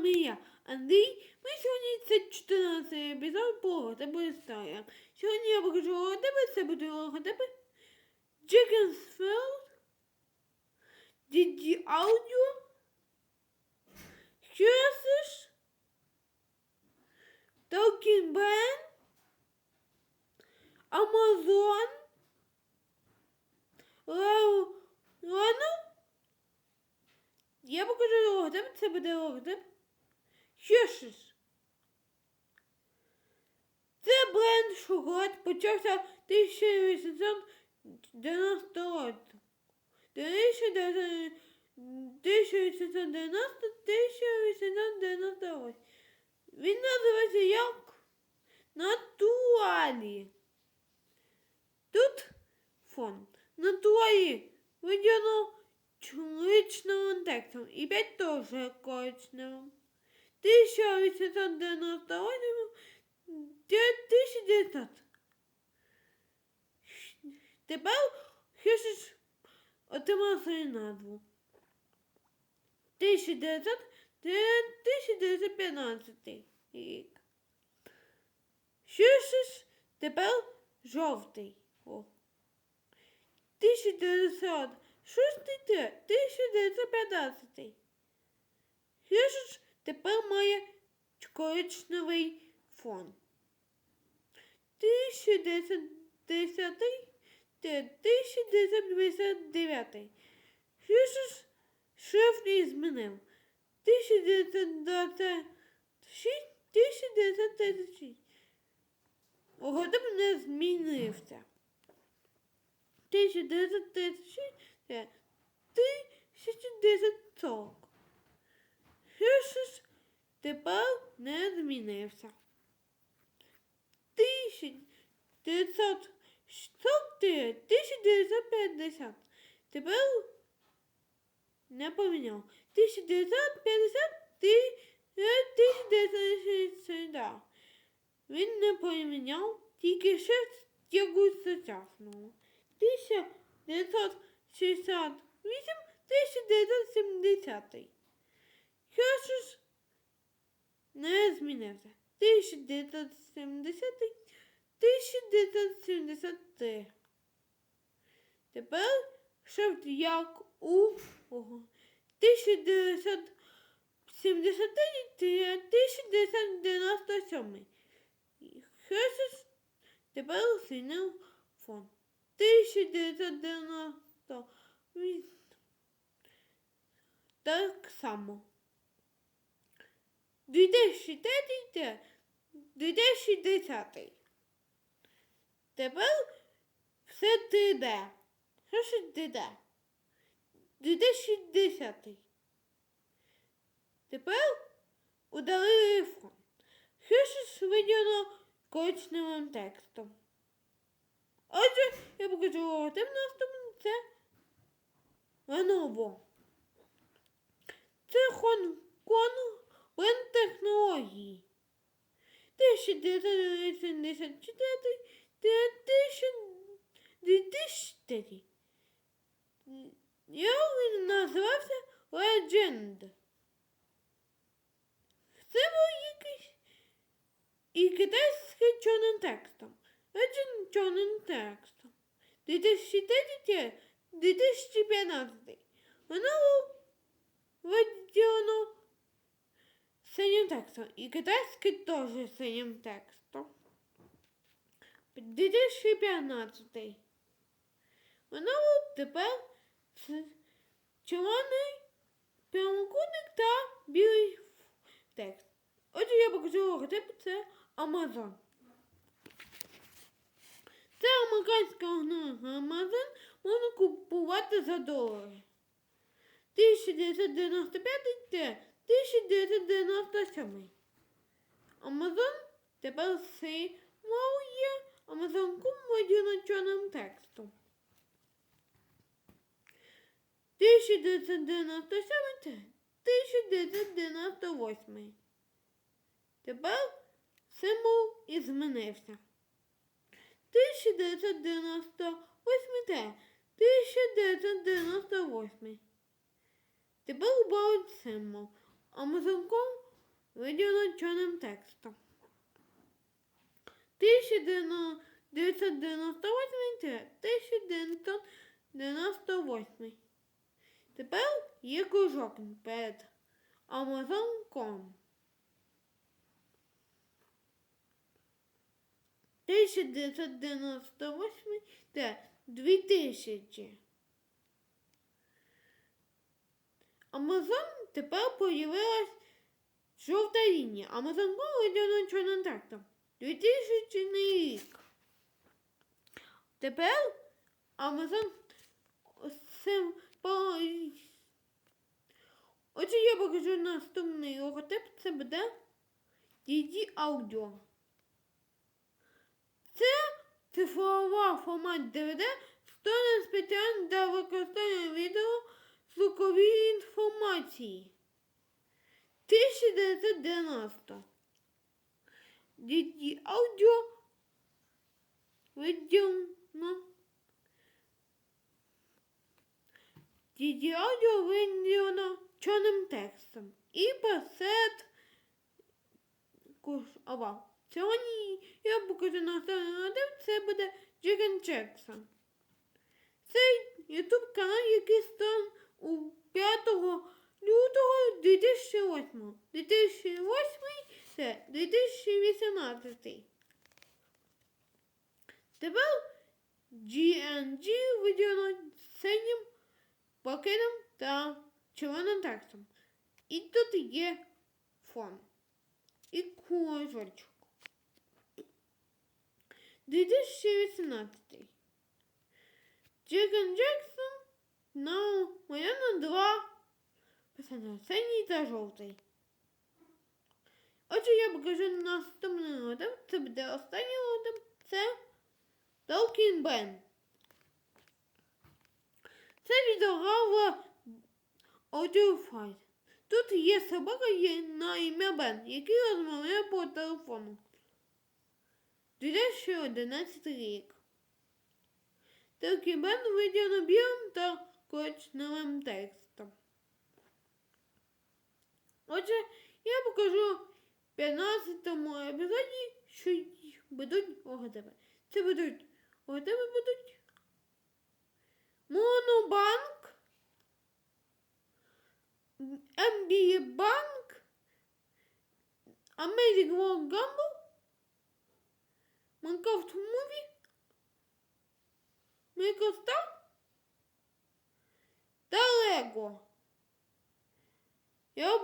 вами я, Андрій. Ми сьогодні це 14 епізод по логотипу історія. Сьогодні я покажу логотипи, це буде логотипи Chickensfield, DD Audio, Cursus, Talking Brand, Amazon, Лео, Лано, я покажу логотип, це буде логотип. Хюшес. Це бренд шоколад почався 1890 року. 1890-1898. Він називається як Натуралі. Тут фон. Натуралі виділено чоловічним текстом і п'ять теж коричневим. 1898 1900. Тепер Хюшич отримав свою назву. 1900 1915 рік. Хюшич тепер жовтий. О. 1906 1915. Хюшич тепер має коричневий фон. 1910 1959. Хюшиш шрифт не змінив. 1926 1936. Логотип не змінився. 1936 1940. Хюшиш тепер не змінився. 1944 1950. Тепер не поміняв. 1950 1960. Він не поміняв тільки ще стягу сучасного. 1968 1970. Хершиш не змінився. 1970 1973. Тепер шрифт як у ого, 1970 1997. Хершиш тепер змінив фон. 1990 так само. 2010 2010. Тепер все 3D. Що ж 3D? 2010. Тепер удалили фон. Що ж виділено коричневим текстом. Отже, я покажу логотип наступний. Це Lenovo. Це хон. 1984 2004. Я він називався Legend. Це був якийсь і китайський чорним текстом. Legend чорним текстом. 2003 2015. Воно виділено синім текстом. І китайський теж синім текстом. 2015. Воно тепер червоний прямокутник та білий текст. Отже, я покажу логотип, це Amazon. Це американська Amazon можна купувати за долари. 1995-1997. Amazon тепер символує виділено чорним текстом. 1997-1998. Тепер символ і змінився. 1998 1998. Тепер убавить символ. Амазонком виділено чорним текстом. 1998-1998. Тепер є кружок перед Amazon.com. 1998 це 2000. Amazon тепер появилась жовта лінія. Amazon Go виділено чорним текстом. 2000 рік. Тепер Amazon символ. Отже, я покажу наступний логотип. Це буде DD Audio. Це цифрова формат DVD, створений спеціально для використання відео звукової інформації. 1990. DD Audio виділено. DD Audio виділено чорним текстом. І пасет ова. Сьогодні я покажу наступний мотив, це буде Джиген Джексон. Це ютуб канал, який став у 5 лютого 2008. 2008 це 2018. Тепер GNG виділено синім пакетом та червоним текстом. І тут є фон. І кружочок. 2018. Джекон Джексон на моєму два писання синій та жовтий. Отже, я покажу наступний лотом. Це буде останній лотом. Це Толкін Бен. Це відеограва аудіофайл. Тут є собака на ім'я Бен, який розмовляє по телефону. 2011 рік. Такий Бен виділено білим та коричневим текстом. Отже, я покажу в 15 епізоді, що будуть логотипи. Це будуть логотипи будуть Монобанк, MB Банк, Amazing World Gumball, Minecraft Movie, Microstar та Лего. Я